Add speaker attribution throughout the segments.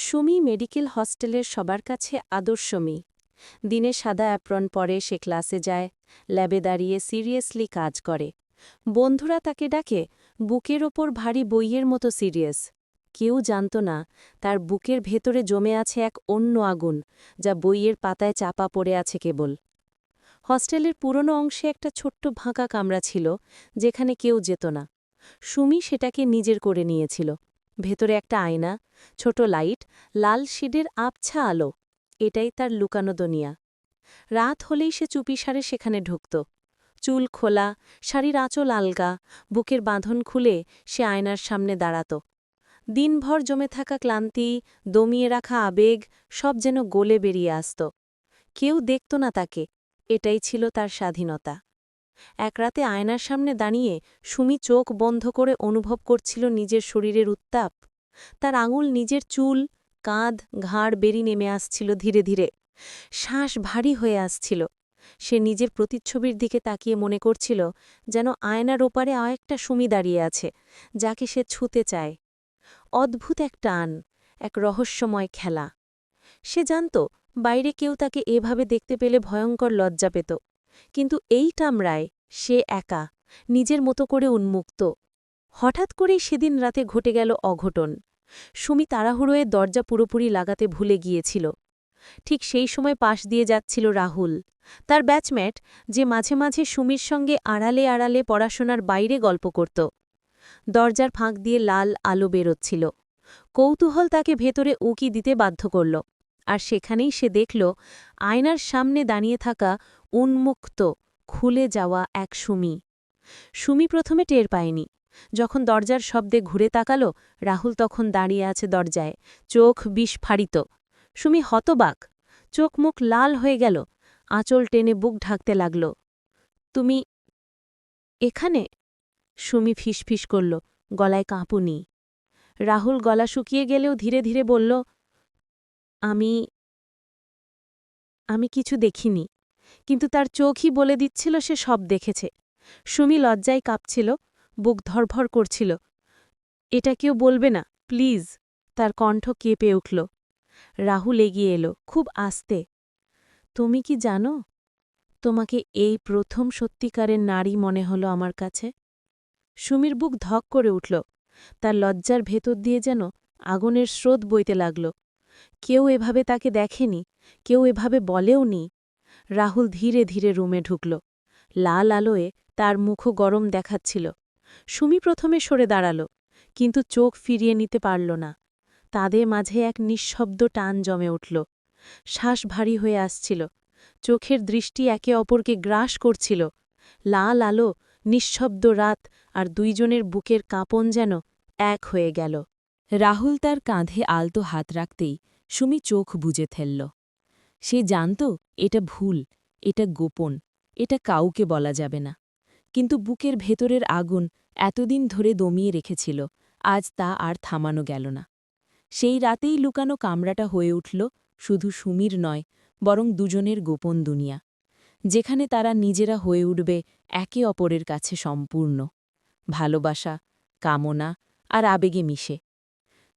Speaker 1: Sumi medical হস্টেলের সবার কাছে আদর্শ মেয়ে দিনে সাদা অ্যাপ্রন পরে সে ক্লাসে যায়, ল্যাবে দাঁড়িয়ে সিরিয়াসলি কাজ করে। বন্ধুরা তাকে ডাকে, বুকের ওপর ভারী বইয়ের মতো সিরিয়াস। কেউ জানত না, তার বুকের ভেতরে জমে আছে এক অন্য আগুন, যা বইয়ের পাতায় চাপা পড়ে আছে কেবল। হস্টেলের পুরনো অংশে একটা ছোট্ট ভাঁকা কামরা ছিল, যেখানে কেউ যেত না। সুমি সেটাকে নিজের করে নিয়েছিল। ভেতরে একটা আয়না, ছোট লাইট, লাল শিডের আবছা আলো। এটাই তার লুকানো দুনিয়া। রাত হলেই সে চুপিসারে সেখানে ঢুকত। চুল খোলা, শাড়ির আঁচল আলগা, বুকের বাঁধন খুলে সে আয়নার সামনে দাঁড়াত। দিনভর জমে থাকা ক্লান্তি, দমিয়ে রাখা আবেগ, সব যেন গলে বেরিয়ে আসত। কেউ দেখত না তাকে। এটাই ছিল তার স্বাধীনতা। এক রাতে আয়নার সামনে দাঁড়িয়ে সুমি চোখ বন্ধ করে অনুভব করছিল নিজের শরীরের উত্তাপ। তার আঙুল নিজের চুল, কাঁধ, ঘাড় বেরি নেমে আসছিল ধীরে ধীরে। শ্বাস ভারী হয়ে আসছিল। সে নিজের প্রতিচ্ছবির দিকে তাকিয়ে মনে করছিল যেন আয়নার ওপারে আরেকটা সুমি দাঁড়িয়ে আছে, যাকে সে ছুতে চায়। অদ্ভুত এক টান, এক রহস্যময় খেলা। সে জানত বাইরে কেউ তাকে এভাবে দেখতে পেলে ভয়ঙ্কর লজ্জা পেত। কিন্তু এই কামরায় সে একা, নিজের মতো করে উন্মুক্ত। হঠাৎ করেই সেদিন রাতে ঘটে গেল অঘটন। সুমি তাড়াহুড়োয়ে দরজা পুরোপুরি লাগাতে ভুলে গিয়েছিল। ঠিক সেই সময় পাশ দিয়ে যাচ্ছিল রাহুল। তার ব্যাচম্যাট যে মাঝে মাঝে সুমির সঙ্গে আড়ালে আড়ালে পড়াশোনার বাইরে গল্প করত। দরজার ফাঁক দিয়ে লাল আলো বেরোচ্ছিল। কৌতূহল তাকে ভেতরে উকি দিতে বাধ্য করল। আর সেখানেই সে দেখল, আয়নার সামনে দাঁড়িয়ে থাকা উন্মুক্ত, খুলে যাওয়া এক সুমি। সুমি প্রথমে টের পায়নি। যখন দরজার শব্দে ঘুরে তাকাল, রাহুল তখন দাঁড়িয়ে আছে দরজায়। চোখ বিস্ফারিত। সুমি হতবাক। চোখ মুখ লাল হয়ে গেল। আঁচল টেনে বুক ঢাকতে লাগল। তুমি এখানে? সুমি ফিসফিস করল। গলায় কাঁপুনি রাহুল গলা শুকিয়ে গেলেও ধীরে ধীরে বলল, আমি আমি কিছু দেখিনি। কিন্তু তার চোখই বলে দিচ্ছিল সে সব দেখেছে। সুমি লজ্জায় কাঁপছিল, বুক ধরভর করছিল। এটা কেউ বলবে না, প্লিজ। তার কণ্ঠ কেঁপে উঠল। রাহুল এগিয়ে এলো, খুব আস্তে। তুমি কি জানো, তোমাকে এই প্রথম সত্যিকারের নারী মনে হলো আমার কাছে? সুমির বুক ধক করে উঠল। তার লজ্জার ভেতর দিয়ে যেন আগুনের স্রোত বইতে লাগল। কেউ এভাবে তাকে দেখেনি, কেউ এভাবে বলেও নি রাহুল ধীরে ধীরে রুমে ঢুকল। লাল আলোয় তার মুখও গরম দেখাচ্ছিল। সুমি প্রথমে সরে দাঁড়াল, কিন্তু চোখ ফিরিয়ে নিতে পারল না। তাদের মাঝে এক নিঃশব্দ টান জমে উঠল। শ্বাস ভারী হয়ে আসছিল। চোখের দৃষ্টি একে অপরকে গ্রাস করছিল। লাল আলো, নিঃশব্দ রাত আর দুইজনের বুকের কাঁপন যেন এক হয়ে গেল। রাহুল তার কাঁধে আলতো হাত রাখতেই সুমি চোখ বুঝে ফেলল। সে জানত এটা ভুল, এটা গোপন, এটা কাউকে বলা যাবে না। কিন্তু বুকের ভেতরের আগুন এতদিন ধরে দমিয়ে রেখেছিল, আজ তা আর থামানো গেল না। সেই রাতেই লুকানো কামরাটা হয়ে উঠল শুধু সুমির নয়, বরং দুজনের গোপন দুনিয়া, যেখানে তারা নিজেরা হয়ে উঠবে একে অপরের কাছে সম্পূর্ণ। ভালোবাসা, কামনা আর আবেগে মিশে।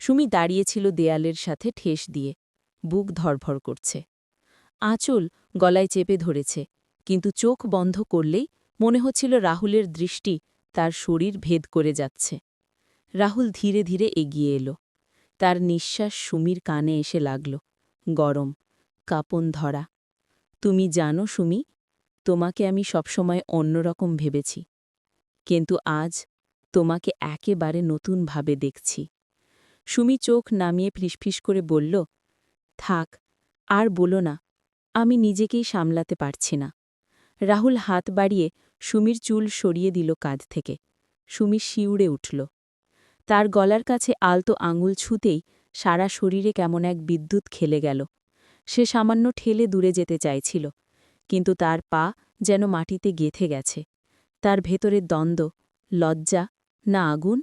Speaker 1: সুমি দাঁড়িয়েছিল দেয়ালের সাথে ঠেস দিয়ে, বুক ধরভর করছে। আঁচল গলায় চেপে ধরেছে, কিন্তু চোখ বন্ধ করলেই মনে হচ্ছিল রাহুলের দৃষ্টি তার শরীর ভেদ করে যাচ্ছে। রাহুল ধীরে ধীরে এগিয়ে এলো। তার নিঃশ্বাস সুমির কানে এসে লাগল, গরম, কাপন ধরা। তুমি জানো সুমি, তোমাকে আমি সবসময় অন্যরকম ভেবেছি, কিন্তু আজ তোমাকে একেবারে নতুনভাবে দেখছি। সুমি চোখ নামিয়ে ফিসফিস করে বলল, থাক, আর বলো না আমি নিজেকেই সামলাতে পারছি না। রাহুল হাত বাড়িয়ে সুমির চুল সরিয়ে দিল কাঁধ থেকে। সুমি শিউড়ে উঠল। তার গলার কাছে আলতো আঙুল ছুতেই সারা শরীরে কেমন এক বিদ্যুৎ খেলে গেল। সে সামান্য ঠেলে দূরে যেতে চাইছিল, কিন্তু তার পা যেন মাটিতে গেথে গেছে। তার ভেতরের দ্বন্দ্ব, লজ্জা, না আগুন?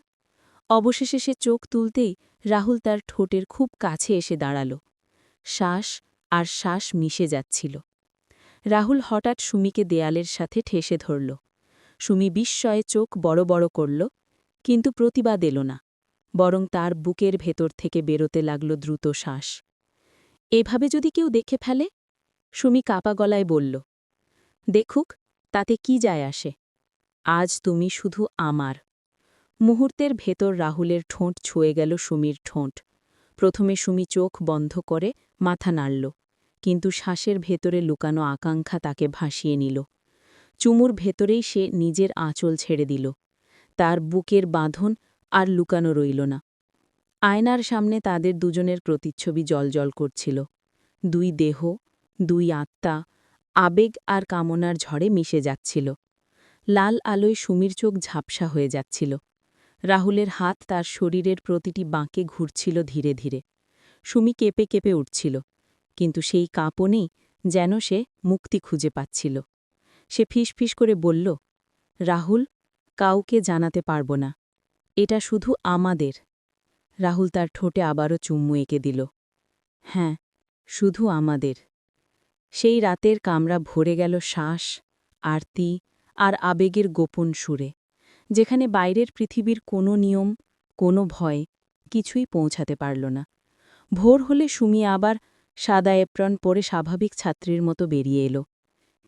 Speaker 1: অবশেষে সে চোখ তুলতেই রাহুল তার ঠোঁটের খুব কাছে এসে দাঁড়াল। শ্বাস আর শ্বাস মিশে যাচ্ছিল। রাহুল হঠাৎ সুমিকে দেয়ালের সাথে ঠেসে ধরল। সুমি বিস্ময়ে চোখ বড় বড় করল, কিন্তু প্রতিবাদ এল না, বরং তার বুকের ভেতর থেকে বেরোতে লাগল দ্রুত শ্বাস। এভাবে যদি কেউ দেখে ফেলে? সুমি কাপা গলায় বলল। দেখুক, তাতে কি যায় আসে? আজ তুমি শুধু আমার। মুহূর্তের ভেতর রাহুলের ঠোঁট ছুঁয়ে গেল সুমির ঠোঁট। প্রথমে সুমি চোখ বন্ধ করে মাথা নাড়ল, কিন্তু শ্বাসের ভেতরে লুকানো আকাঙ্ক্ষা তাকে ভাসিয়ে নিল। চুমুর ভেতরেই সে নিজের আঁচল ছেড়ে দিল। তার বুকের বাঁধন আর লুকানো রইল না। আয়নার সামনে তাদের দুজনের প্রতিচ্ছবি জলজল করছিল। দুই দেহ, দুই আত্মা, আবেগ আর কামনার ঝড়ে মিশে যাচ্ছিল। লাল আলোয় সুমির চোখ ঝাপসা হয়ে যাচ্ছিল। রাহুলের হাত তার শরীরের প্রতিটি বাঁকে ঘুরছিল ধীরে ধীরে। সুমি কেঁপে কেঁপে উঠছিল, কিন্তু সেই কাঁপনেই যেন সে মুক্তি খুঁজে পাচ্ছিল। সে ফিসফিস করে বলল, রাহুল, কাউকে জানাতে পারব না, এটা শুধু আমাদের। রাহুল তার ঠোঁটে আবারও চুম্মু এঁকে দিল হ্যাঁ শুধু আমাদের। সেই রাতের কামরা ভরে গেল শ্বাস, আরতি আর আবেগের গোপন সুরে। যেখানে বাইরের পৃথিবীর কোনো নিয়ম, কোনো ভয় কিছুই পৌঁছাতে পারল না। ভোর হলে সুমি আবার সাদা এপ্রন পরে স্বাভাবিক ছাত্রীর মতো বেরিয়ে এলো।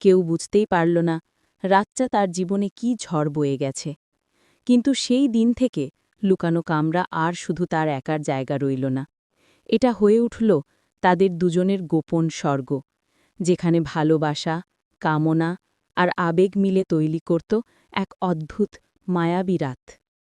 Speaker 1: কেউ বুঝতেই পারল না রাতটা তার জীবনে কি ঝড় বয়ে গেছে। কিন্তু সেই দিন থেকে লুকানো কামরা আর শুধু তার একার জায়গা রইল না। এটা হয়ে উঠল তাদের দুজনের গোপন স্বর্গ, যেখানে ভালোবাসা, কামনা আর আবেগ মিলে তৈরি করত এক অদ্ভুত মায়াবী